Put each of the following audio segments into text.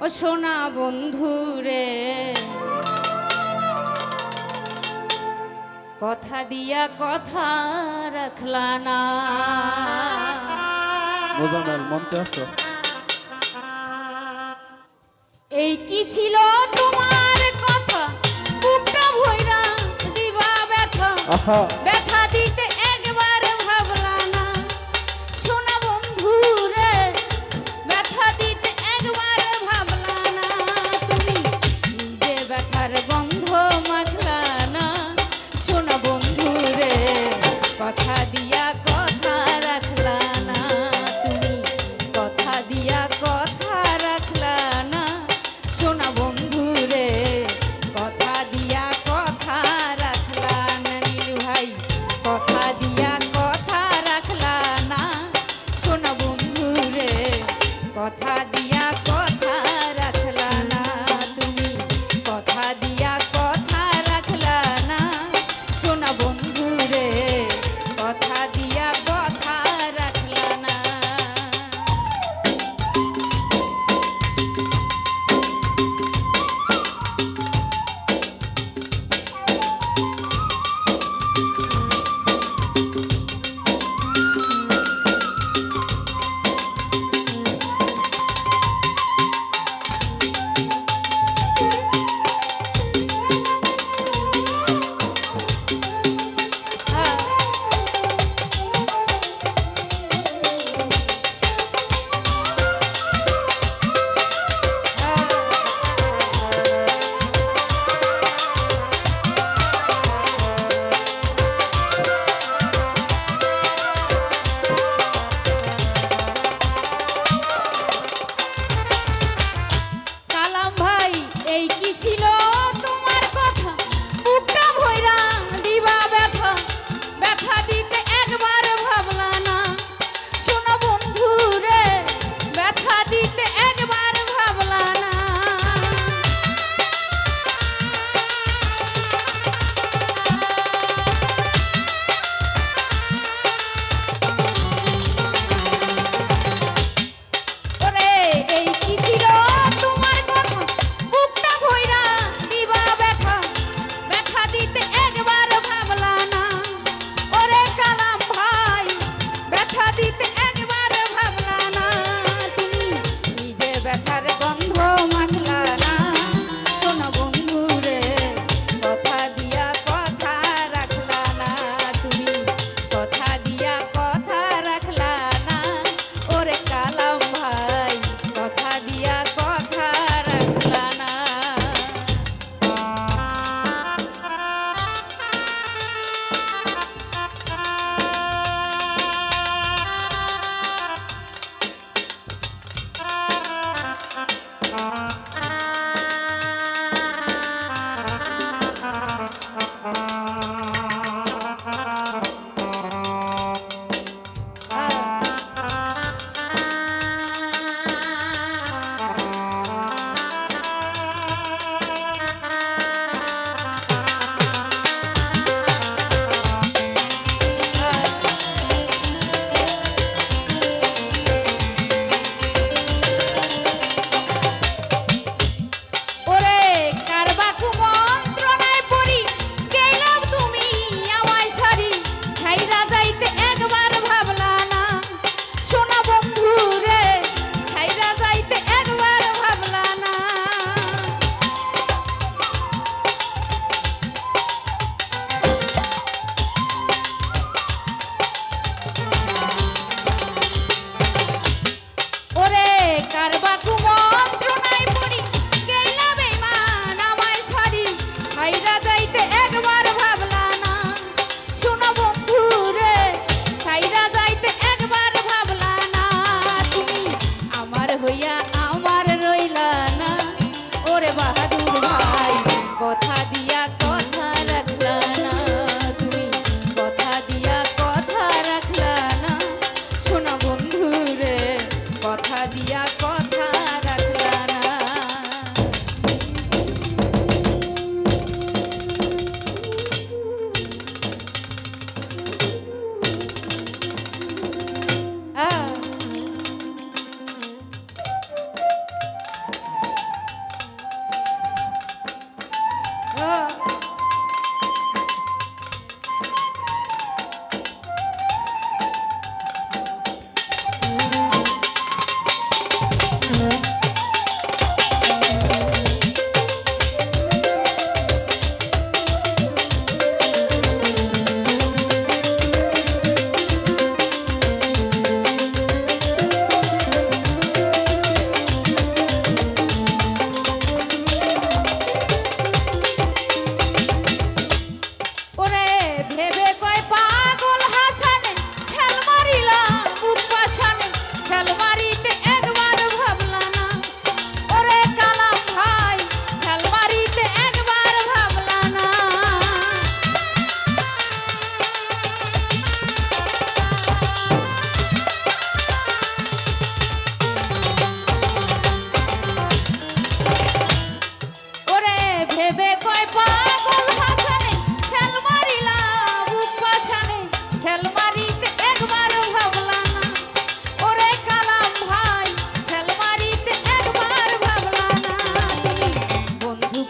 ও সোনা বন্ধুরে কথা দিয়া কথা রাখলা না। এই কি ছিল তোমার কথা? বুকটা ভইরা দিবা ব্যথা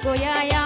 গয়ায়